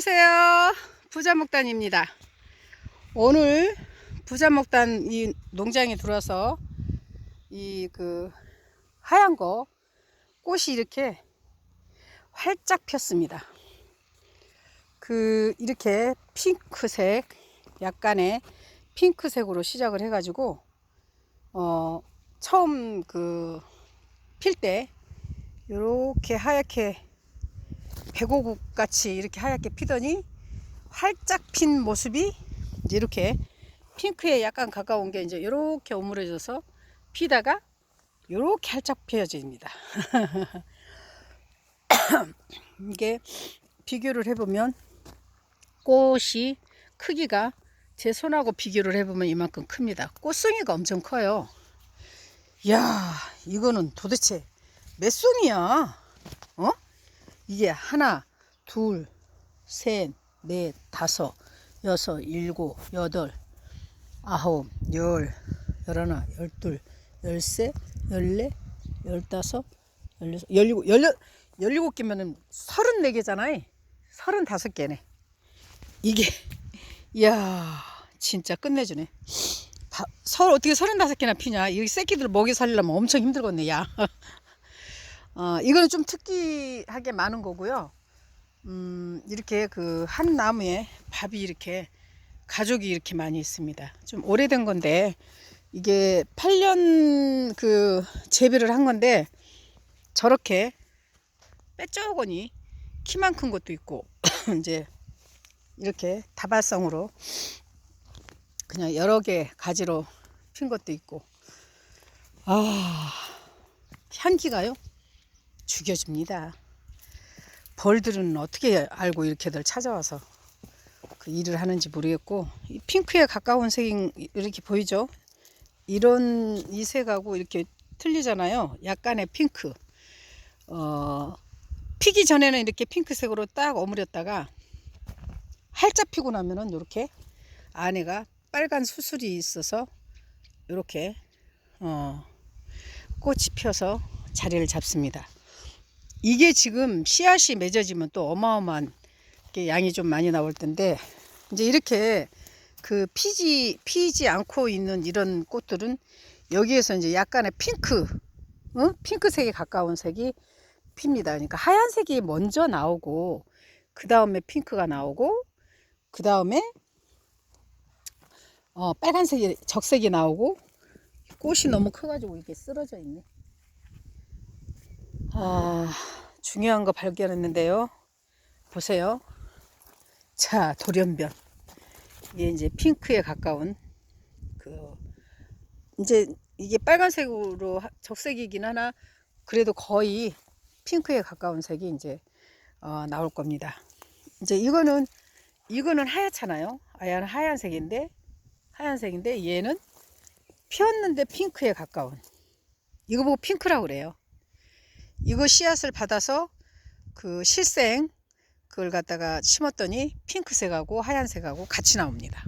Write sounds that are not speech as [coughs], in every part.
안녕하세요. 부자목단입니다. 오늘 부자목단 이 농장에 들어와서 이 그 하얀 거 꽃이 이렇게 활짝 폈습니다. 그 이렇게 핑크색 약간의 핑크색으로 시작을 해가지고 어 처음 그 필 때 이렇게 하얗게 배고국 같이 이렇게 하얗게 피더니 활짝 핀 모습이 이렇게 핑크에 약간 가까운 게 이제 이렇게 오므려져서 피다가 이렇게 활짝 펴집니다. [laughs] 이게 비교를 해보면 꽃이 크기가 제 손하고 비교를 해보면 이만큼 큽니다. 꽃송이가 엄청 커요. 이야, 이거는 도대체 몇 송이야? 어? 이게 하나, 둘, 셋, 넷, 다섯, 여섯, 일곱, 여덟, 아홉, 열, 열하나, 열둘, 열세, 열네, 열다섯, 열여섯, 열일곱, 열여, 열일곱 개면은 서른네 개잖아요. 서른다섯 개네. 이게, 이야, 진짜 끝내주네. 다, 서, 어떻게 서른다섯 개나 피냐? 이 새끼들 먹이 살려면 엄청 힘들겠네, 야. 어, 이거는 좀 특이하게 많은 거고요. 음, 이렇게 그 한 나무에 밥이 이렇게 가족이 이렇게 많이 있습니다. 좀 오래된 건데 이게 8년 그 재배를 한 건데 저렇게 빼쪼거니 키만 큰 것도 있고 [coughs] 이제 이렇게 다발성으로 그냥 여러 개 가지로 핀 것도 있고 아 향기가요 죽여줍니다. 벌들은 어떻게 알고 이렇게들 찾아와서 그 일을 하는지 모르겠고 이 핑크에 가까운 색이 이렇게 보이죠? 이런 이 색하고 이렇게 틀리잖아요. 약간의 핑크. 어, 피기 전에는 이렇게 핑크색으로 딱 어무렸다가 활짝 피고 나면은 이렇게 안에가 빨간 수술이 있어서 이렇게 어, 꽃이 펴서 자리를 잡습니다. 이게 지금 씨앗이 맺어지면 또 어마어마한 게 양이 좀 많이 나올 텐데 이제 이렇게 그 피지 피지 않고 있는 이런 꽃들은 여기에서 이제 약간의 핑크 어? 핑크색에 가까운 색이 핍니다. 그러니까 하얀색이 먼저 나오고 그 다음에 핑크가 나오고 그 다음에 어, 빨간색이 적색이 나오고 꽃이 너무 커가지고 이렇게 쓰러져 있네. 아, 중요한 거 발견했는데요. 보세요. 자, 돌연변. 이게 이제 핑크에 가까운 그 이제 이게 빨간색으로 하- 적색이긴 하나 그래도 거의 핑크에 가까운 색이 이제 어, 나올 겁니다. 이제 이거는 이거는 하얗잖아요. 하얀 하얀색인데 하얀색인데 얘는 피었는데 핑크에 가까운 이거 보고 핑크라고 그래요. 이거 씨앗을 받아서 그 실생 그걸 갖다가 심었더니 핑크색하고 하얀색하고 같이 나옵니다.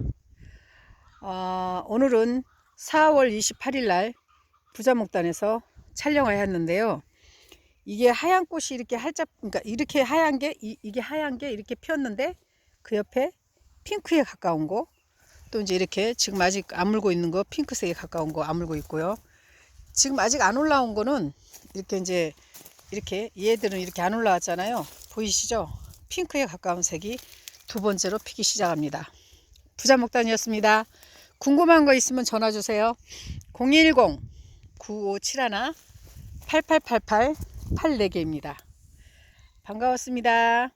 어, 오늘은 4월 28일 날 부자목단에서 촬영을 했는데요. 이게 하얀 꽃이 이렇게 활짝 그러니까 이렇게 하얀 게 이, 이게 하얀 게 이렇게 피었는데 그 옆에 핑크에 가까운 거 또 이제 이렇게 지금 아직 안 물고 있는 거 핑크색에 가까운 거 안 물고 있고요. 지금 아직 안 올라온 거는 이렇게 이제 이렇게 얘들은 이렇게 안 올라왔잖아요. 보이시죠? 핑크에 가까운 색이 두 번째로 피기 시작합니다. 부자 목단이었습니다. 궁금한 거 있으면 전화 주세요. 010 9571 8888 84개입니다. 반가웠습니다.